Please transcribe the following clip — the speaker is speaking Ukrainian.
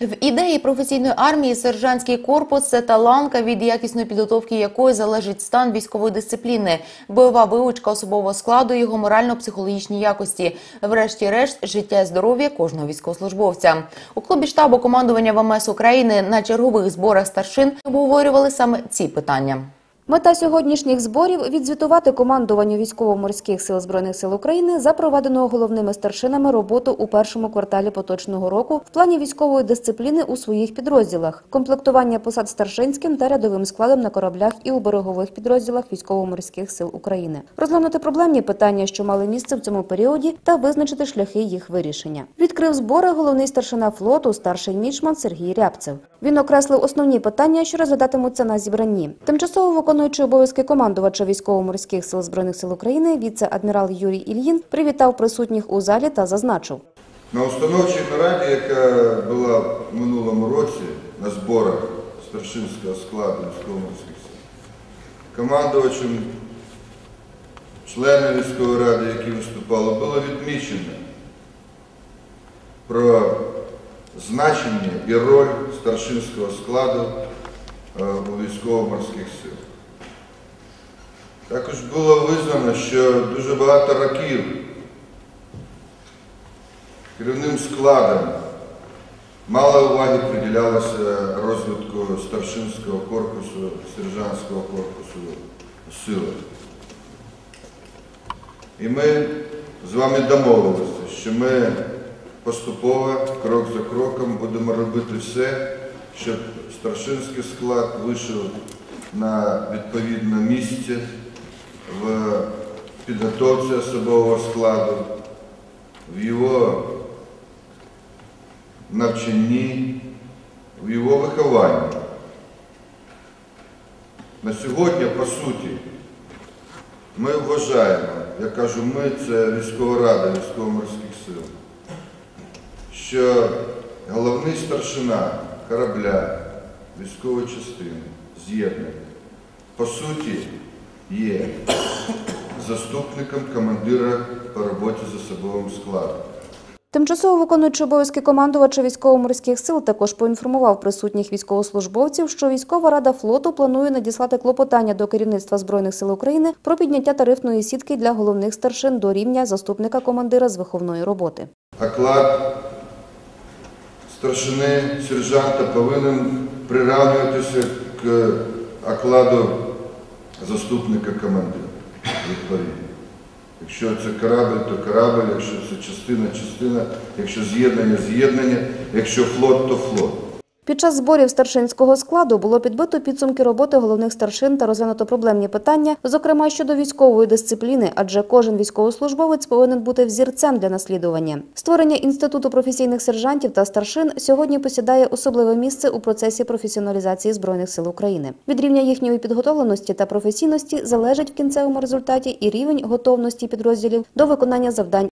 В ідеї професійної армії сержантський корпус це та ланка, від якісної підготовки якої залежить стан військової дисципліни, бойова вивучка особового складу, його морально-психологічні якості, врешті-решт, життя і здоров'я кожного військовослужбовця. У клубі штабу командування ВМС України на чергових зборах старшин обговорювали саме ці питання. Мета сьогоднішніх зборів відзвітувати командуванню військово-морських сил збройних сил України за проведеного головними старшинами роботу у першому кварталі поточного року в плані військової дисципліни у своїх підрозділах, комплектування посад старшинським та рядовим складом на кораблях і у берегових підрозділах військово-морських сил України, розглянути проблемні питання, що мали місце в цьому періоді, та визначити шляхи їх вирішення. Відкрив збори головний старшина флоту, старший мічман Сергій Рябцев. Він окреслив основні питання, що розглядатимуться на зібранні. Тимчасово виконуючий обов'язки командувача військово-морських сил збройних сил України, віце-адмірал Юрій Ільїн привітав присутніх у залі та зазначив. На установчій нараді, яка була в минулому році на зборах старшинського складу військово-морських сил, командувачем, членами військової ради, які виступали, було відмічено про значення і роль старшинського складу е, у військово-морських силах. Також було визнано, що дуже багато років керівним складом мало уваги приділялося розвитку старшинського корпусу, сержантського корпусу сили. І ми з вами домовилися, що ми поступово, крок за кроком, будемо робити все, щоб старшинський склад вийшов на відповідне місце в підготовці особового складу, в його навчанні, в його вихованні. На сьогодні, по суті, ми вважаємо, я кажу, ми це військова рада військово-морських сил, що головний старшина корабля, військової частини, з'єднання, по суті, є заступником командира по роботі з особовим складом. Тимчасово виконуючий обов'язки командувача військово-морських сил також поінформував присутніх військовослужбовців, що військова рада флоту планує надіслати клопотання до керівництва збройних сил України про підняття тарифної сітки для головних старшин до рівня заступника командира з виховної роботи. Оклад старшини сержанта повинен приравнюватися к окладу заступника командира. Відповідно. Якщо це корабль, то корабль, якщо це частина, частина, якщо з'єднання, з'єднання, якщо флот, то флот. Під час зборів старшинського складу було підбито підсумки роботи головних старшин та розглянуто проблемні питання, зокрема щодо військової дисципліни, адже кожен військовослужбовець повинен бути взірцем для наслідування. Створення інституту професійних сержантів та старшин сьогодні посідає особливе місце у процесі професіоналізації збройних сил України. Від рівня їхньої підготовленості та професійності залежить в кінцевому результаті і рівень готовності підрозділів до виконання завдань